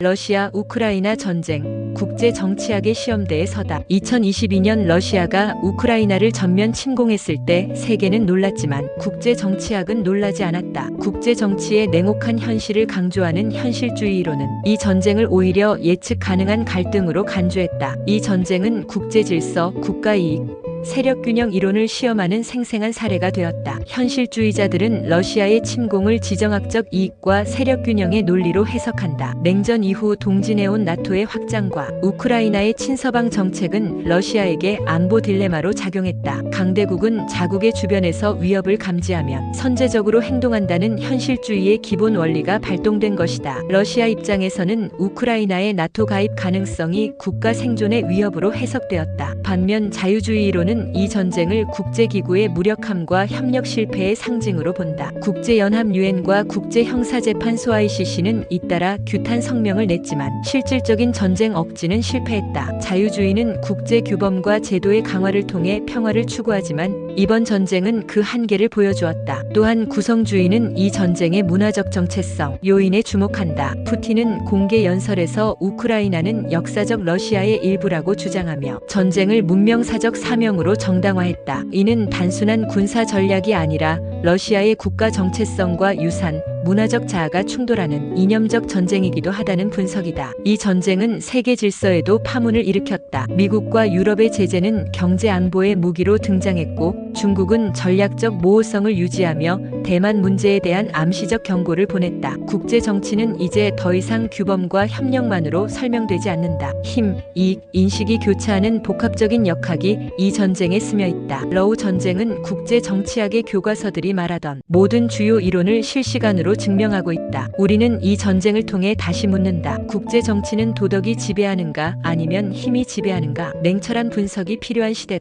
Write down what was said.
러시아 우크라이나 전쟁 국제 정치학의 시험대에 서다. 2022년 러시아가 우크라이나를 전면 침공했을 때 세계는 놀랐지만 국제 정치학은 놀라지 않았다. 국제 정치의 냉혹한 현실을 강조하는 현실주의 이론은 이 전쟁을 오히려 예측 가능한 갈등으로 간주했다. 이 전쟁은 국제 질서, 국가 이익, 세력 균형 이론을 시험하는 생생한 사례가 되었다. 현실주의자들은 러시아의 침공을 지정학적 이익과 세력 균형의 논리로 해석한다. 냉전 이후 동진해온 나토의 확장과 우크라이나의 친서방 정책은 러시아에게 안보 딜레마로 작용했다. 강대국은 자국의 주변에서 위협을 감지하면 선제적으로 행동한다는 현실주의의 기본 원리가 발동된 것이다. 러시아 입장에서는 우크라이나의 나토 가입 가능성이 국가 생존의 위협으로 해석되었다. 반면 자유주의 이론은 이 전쟁을 국제기구의 무력함과 협력 실패의 상징으로 본다. 국제연합 유엔과 국제형사재판소 ICC는 잇따라 규탄 성명을 냈지만 실질적인 전쟁 억지는 실패했다. 자유주의는 국제규범과 제도의 강화를 통해 평화를 추구하지만 이번 전쟁은 그 한계를 보여주었다. 또한 구성주의는 이 전쟁의 문화적 정체성, 요인에 주목한다. 푸틴은 공개 연설에서 우크라이나는 역사적 러시아의 일부라고 주장하며 전쟁을 문명사적 사명으로 정당화했다. 이는 단순한 군사 전략이 아니라 러시아의 국가 정체성과 유산, 문화적 자아가 충돌하는 이념적 전쟁이기도 하다는 분석이다. 이 전쟁은 세계 질서에도 파문을 일으켰다. 미국과 유럽의 제재는 경제 안보의 무기로 등장했고 중국은 전략적 모호성을 유지하며 대만 문제에 대한 암시적 경고를 보냈다. 국제 정치는 이제 더 이상 규범과 협력만으로 설명되지 않는다. 힘, 이익, 인식이 교차하는 복합적인 역학이 이 전쟁에 스며 있다. 러우 전쟁은 국제 정치학의 교과서들이 말하던 모든 주요 이론을 실시간으 로 증명하고 있다. 우리는 이 전쟁을 통해 다시 묻는다. 국제 정치는 도덕이 지배하는가 아니면 힘이 지배하는가? 냉철한 분석이 필요한 시대다.